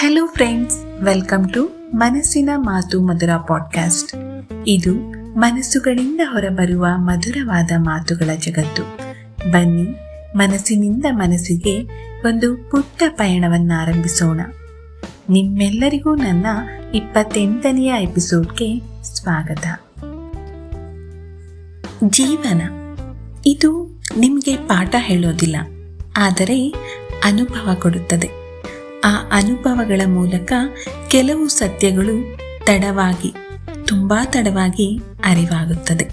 Hello friends welcome to ಮನಸ್ಸಿನ ಮಾತು ಮಧುರ podcast ಇದು ಮನಸ್ಸುಗಳಿಂದ ಹೊರಬರುವ ಮಧುರವಾದ ಮಾತುಗಳ ಜಗತ್ತು. ಬನ್ನಿ, ಮನಸ್ಸಿನಿಂದ ಮನಸ್ಸಿಗೆ ಒಂದು ಪುಟ್ಟ ಪಯಣವನ್ನು ಆರಂಭಿಸೋಣ ನಿಮ್ಮೆಲ್ಲರಿಗೂ ನನ್ನ ಇಪ್ಪತ್ತೆಂಟನೆಯ ಎಪಿಸೋಡ್ಗೆ ಸ್ವಾಗತ. ಜೀವನ. ಇದು ನಿಮಗೆ ಪಾಠ ಹೇಳೋದಿಲ್ಲ, ಆದರೆ ಅನುಭವ ಕೊಡುತ್ತದೆ. ಆ ಅನುಭವಗಳ ಮೂಲಕ ಕೆಲವು ಸತ್ಯಗಳು ತಡವಾಗಿ, ತುಂಬಾ ತಡವಾಗಿ ಅರಿವಾಗುತ್ತದೆ.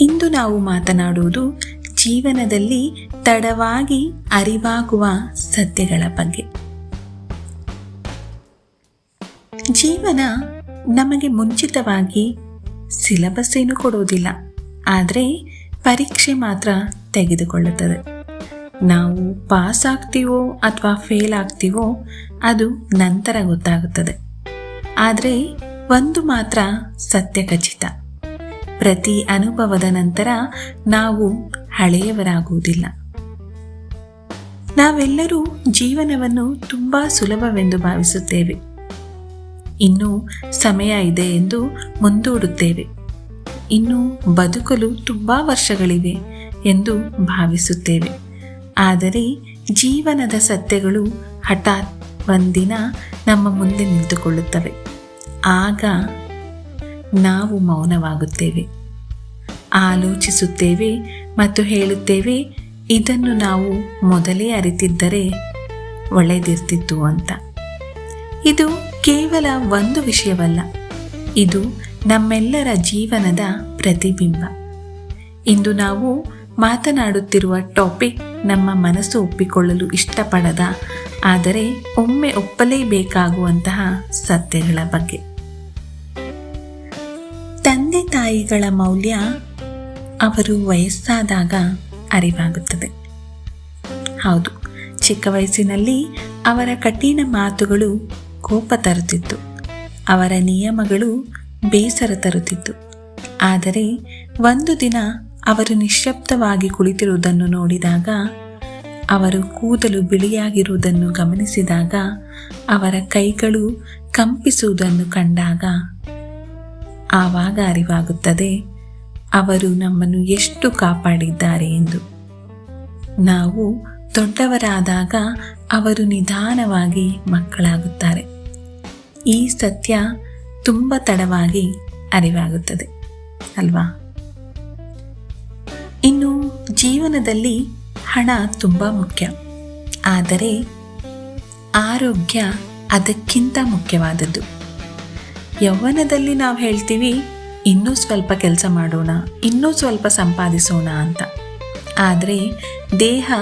ಇಂದು ನಾವು ಮಾತನಾಡುವುದು ಜೀವನದಲ್ಲಿ ತಡವಾಗಿ ಅರಿವಾಗುವ ಸತ್ಯಗಳ ಬಗ್ಗೆ. ಜೀವನ ನಮಗೆ ಮುಂಚಿತವಾಗಿ ಸಿಲಬಸ್ ಏನು ಕೊಡುವುದಿಲ್ಲ, ಆದರೆ ಪರೀಕ್ಷೆ ಮಾತ್ರ ತೆಗೆದುಕೊಳ್ಳುತ್ತದೆ. ನಾವು ಪಾಸ್ ಆಗ್ತೀವೋ ಅಥವಾ ಫೇಲ್ ಆಗ್ತೀವೋ ಅದು ನಂತರ ಗೊತ್ತಾಗುತ್ತದೆ. ಆದರೆ ಒಂದು ಮಾತ್ರ ಸತ್ಯ ಖಚಿತ. ಪ್ರತಿ ಅನುಭವದ ನಂತರ ನಾವು ಹಳೆಯವರಾಗುವುದಿಲ್ಲ. ನಾವೆಲ್ಲರೂ ಜೀವನವನ್ನು ತುಂಬ ಸುಲಭವೆಂದು ಭಾವಿಸುತ್ತೇವೆ. ಇನ್ನೂ ಸಮಯ ಇದೆ ಎಂದು ಮುಂದೂಡುತ್ತೇವೆ. ಇನ್ನು ಬದುಕಲು ತುಂಬ ವರ್ಷಗಳಿವೆ ಎಂದು ಭಾವಿಸುತ್ತೇವೆ. ಆದರೆ ಜೀವನದ ಸತ್ಯಗಳು ಹಠಾತ್ ಒಂದಿನ ನಮ್ಮ ಮುಂದೆ ನಿಂತುಕೊಳ್ಳುತ್ತವೆ. ಆಗ ನಾವು ಮೌನವಾಗುತ್ತೇವೆ. ಆಲೋಚಿಸುತ್ತೇವೆ ಮತ್ತು ಹೇಳುತ್ತೇವೆ, ಇದನ್ನು ನಾವು ಮೊದಲೇ ಅರಿತಿದ್ದರೆ ಒಳ್ಳೆಯದಿರ್ತಿತ್ತು ಅಂತ. ಇದು ಕೇವಲ ಒಂದು ವಿಷಯವಲ್ಲ. ಇದು ನಮ್ಮೆಲ್ಲರ ಜೀವನದ ಪ್ರತಿಬಿಂಬ. ಇಂದು ನಾವು ಮಾತನಾಡುತ್ತಿರುವ ಟಾಪಿಕ್ ನಮ್ಮ ಮನಸ್ಸು ಒಪ್ಪಿಕೊಳ್ಳಲು ಇಷ್ಟಪಡದ, ಆದರೆ ಒಮ್ಮೆ ಒಪ್ಪಲೇಬೇಕಾಗುವಂತಹ ಸತ್ಯಗಳ ಬಗ್ಗೆ. ತಂದೆ ತಾಯಿಗಳ ಮೌಲ್ಯ ಅವರು ವಯಸ್ಸಾದಾಗ ಅರಿವಾಗುತ್ತದೆ. ಹೌದು, ಚಿಕ್ಕ ವಯಸ್ಸಿನಲ್ಲಿ ಅವರ ಕಠಿಣ ಮಾತುಗಳು ಕೋಪ ತರುತ್ತಿತ್ತು. ಅವರ ನಿಯಮಗಳು ಬೇಸರ ತರುತ್ತಿತ್ತು. ಆದರೆ ಒಂದು ದಿನ ಅವರು ನಿಶ್ಶಬ್ದವಾಗಿ ಕುಳಿತಿರುವುದನ್ನು ನೋಡಿದಾಗ, ಅವರು ಕೂದಲು ಬಿಳಿಯಾಗಿರುವುದನ್ನು ಗಮನಿಸಿದಾಗ, ಅವರ ಕೈಗಳು ಕಂಪಿಸುವುದನ್ನು ಕಂಡಾಗ, ಆವಾಗ ಅರಿವಾಗುತ್ತದೆ, ಅವರು ನಮ್ಮನ್ನು ಎಷ್ಟು ಕಾಪಾಡಿದ್ದಾರೆ ಎಂದು. ನಾವು ದೊಡ್ಡವರಾದಾಗ ಅವರು ನಿಧಾನವಾಗಿ ಮಕ್ಕಳಾಗುತ್ತಾರೆ. ಈ ಸತ್ಯ ತುಂಬ ತಡವಾಗಿ ಅರಿವಾಗುತ್ತದೆ, ಅಲ್ವಾ? ಇನ್ನು ಜೀವನದಲ್ಲಿ ಹಣ ತುಂಬ ಮುಖ್ಯ. ಆದರೆ ಆರೋಗ್ಯ ಅದಕ್ಕಿಂತ ಮುಖ್ಯವಾದದ್ದು. ಯೌವನದಲ್ಲಿ ನಾವು ಹೇಳ್ತೀವಿ, ಇನ್ನೂ ಸ್ವಲ್ಪ ಕೆಲಸ ಮಾಡೋಣ, ಇನ್ನೂ ಸ್ವಲ್ಪ ಸಂಪಾದಿಸೋಣ ಅಂತ. ಆದರೆ ದೇಹ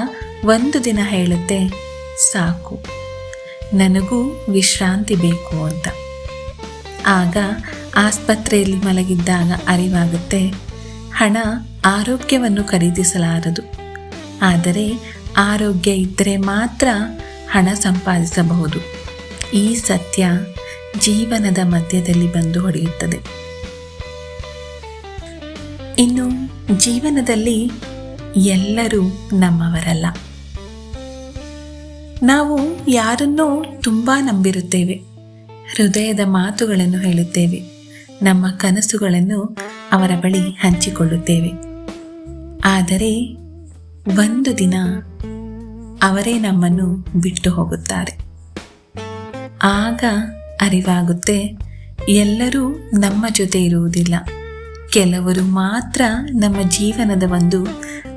ಒಂದು ದಿನ ಹೇಳುತ್ತೆ, ಸಾಕು. ನನಗೂ ವಿಶ್ರಾಂತಿ ಬೇಕು ಅಂತ. ಆಗ ಆಸ್ಪತ್ರೆಯಲ್ಲಿ ಮಲಗಿದ್ದಾಗ ಅರಿವಾಗುತ್ತೆ, ಹಣ ಆರೋಗ್ಯವನ್ನು ಖರೀದಿಸಲಾರದು. ಆದರೆ ಆರೋಗ್ಯ ಇದ್ದರೆ ಮಾತ್ರ ಹಣ ಸಂಪಾದಿಸಬಹುದು. ಈ ಸತ್ಯ ಜೀವನದ ಮಧ್ಯದಲ್ಲಿ ಬಂದು ಹೊಡೆಯುತ್ತದೆ. ಇನ್ನು ಜೀವನದಲ್ಲಿ ಎಲ್ಲರೂ ನಮ್ಮವರಲ್ಲ. ನಾವು ಯಾರನ್ನೋ ತುಂಬ ನಂಬಿರುತ್ತೇವೆ. ಹೃದಯದ ಮಾತುಗಳನ್ನು ಹೇಳುತ್ತೇವೆ. ನಮ್ಮ ಕನಸುಗಳನ್ನು ಅವರ ಬಳಿ ಹಂಚಿಕೊಳ್ಳುತ್ತೇವೆ. ಆದರೆ ಒಂದು ದಿನ ಅವರೇ ನಮ್ಮನ್ನು ಬಿಟ್ಟು ಹೋಗುತ್ತಾರೆ. ಆಗ ಅರಿವಾಗುತ್ತೆ, ಎಲ್ಲರೂ ನಮ್ಮ ಜೊತೆ ಇರುವುದಿಲ್ಲ. ಕೆಲವರು ಮಾತ್ರ ನಮ್ಮ ಜೀವನದ ಒಂದು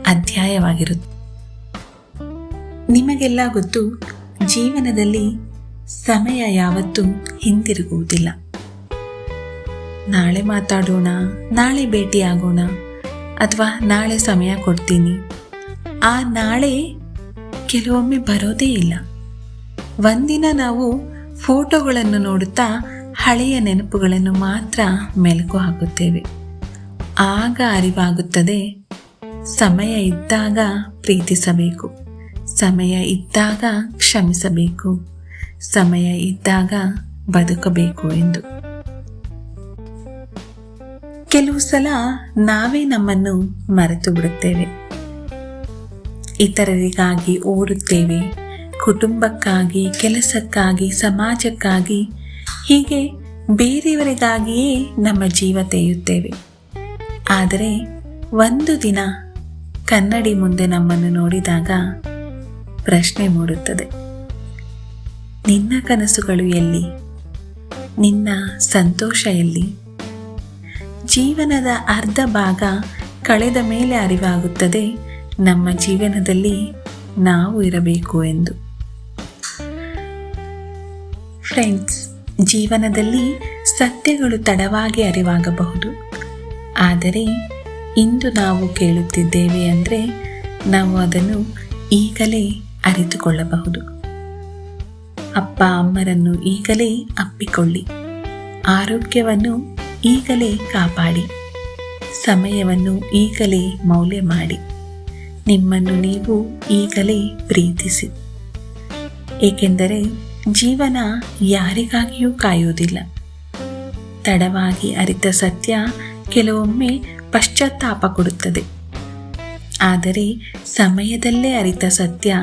ಅಧ್ಯಾಯವಾಗಿರುತ್ತೆ ನಿಮಗೆಲ್ಲ ಗೊತ್ತು, ಜೀವನದಲ್ಲಿ ಸಮಯ ಯಾವತ್ತೂ ಹಿಂದಿರುಗುವುದಿಲ್ಲ. ನಾಳೆ ಮಾತಾಡೋಣ, ನಾಳೆ ಭೇಟಿಯಾಗೋಣ. ಅಥವಾ ನಾಳೆ ಸಮಯ ಕೊಡ್ತೀನಿ. ಆ ನಾಳೆ ಕೆಲವೊಮ್ಮೆ ಬರೋದೇ ಇಲ್ಲ. ಒಂದಿನ ನಾವು ಫೋಟೋಗಳನ್ನು ನೋಡುತ್ತಾ ಹಳೆಯ ನೆನಪುಗಳನ್ನು ಮಾತ್ರ ಮೆಲುಕು ಹಾಕುತ್ತೇವೆ. ಆಗ ಅರಿವಾಗುತ್ತದೆ, ಸಮಯ ಇದ್ದಾಗ ಪ್ರೀತಿಸಬೇಕು. ಸಮಯ ಇದ್ದಾಗ ಕ್ಷಮಿಸಬೇಕು. ಸಮಯ ಇದ್ದಾಗ ಬದುಕಬೇಕು ಎಂದು. ಕೆಲವು ಸಲ ನಾವೇ ನಮ್ಮನ್ನು ಮರೆತು ಬಿಡುತ್ತೇವೆ. ಇತರರಿಗಾಗಿ ಓಡುತ್ತೇವೆ, ಕುಟುಂಬಕ್ಕಾಗಿ, ಕೆಲಸಕ್ಕಾಗಿ, ಸಮಾಜಕ್ಕಾಗಿ, ಹೀಗೆ ಬೇರೆಯವರಿಗಾಗಿಯೇ ನಮ್ಮ ಜೀವ ತೆಗೆಯುತ್ತೇವೆ ಆದರೆ ಒಂದು ದಿನ ಕನ್ನಡಿ ಮುಂದೆ ನಮ್ಮನ್ನು ನೋಡಿದಾಗ ಪ್ರಶ್ನೆ ಮೂಡುತ್ತದೆ. ನಿನ್ನ ಕನಸುಗಳು ಎಲ್ಲಿ? ನಿನ್ನ ಸಂತೋಷ ಎಲ್ಲಿ? ಜೀವನದ ಅರ್ಧ ಭಾಗ ಕಳೆದ ಮೇಲೆ ಅರಿವಾಗುತ್ತದೆ. ನಮ್ಮ ಜೀವನದಲ್ಲಿ ನಾವು ಇರಬೇಕು ಎಂದು. ಫ್ರೆಂಡ್ಸ್ ಜೀವನದಲ್ಲಿ ಸತ್ಯಗಳು ತಡವಾಗಿ ಅರಿವಾಗಬಹುದು. ಆದರೆ ಇಂದು ನಾವು ಕೇಳುತ್ತಿದ್ದೇವೆ ಅಂದರೆ ನಾವು ಅದನ್ನು ಈಗಲೇ ಅರಿತುಕೊಳ್ಳಬಹುದು. ಅಪ್ಪ, ಅಮ್ಮರನ್ನು ಈಗಲೇ ಅಪ್ಪಿಕೊಳ್ಳಿ. ಆರೋಗ್ಯವನ್ನು ಈಗಲೇ ಕಾಪಾಡಿ. ಸಮಯವನ್ನು ಈಗಲೇ ಮೌಲ್ಯ ಮಾಡಿ ನಿಮ್ಮನ್ನು ನೀವು ಈಗಲೇ ಪ್ರೀತಿಸಿ. ಏಕೆಂದರೆ ಜೀವನ ಯಾರಿಗಾಗಿಯೂ ಕಾಯುವುದಿಲ್ಲ. ತಡವಾಗಿ ಅರಿತ ಸತ್ಯ ಕೆಲವೊಮ್ಮೆ ಪಶ್ಚಾತ್ತಾಪ ಕೊಡುತ್ತದೆ. ಆದರೆ ಸಮಯದಲ್ಲೇ ಅರಿತ ಸತ್ಯ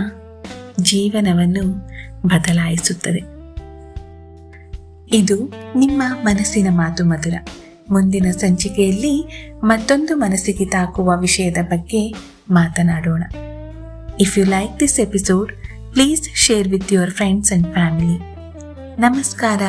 ಜೀವನವನ್ನು ಬದಲಾಯಿಸುತ್ತದೆ. ಇದು ನಿಮ್ಮ ಮನಸ್ಸಿನ ಮಾತು ಮಧುರ. ಮುಂದಿನ ಸಂಚಿಕೆಯಲ್ಲಿ ಮತ್ತೊಂದು ಮನಸ್ಸಿಗೆ ತಾಕುವ ವಿಷಯದ ಬಗ್ಗೆ ಮಾತನಾಡೋಣ. If you like this episode please share with your friends and family ನಮಸ್ಕಾರ.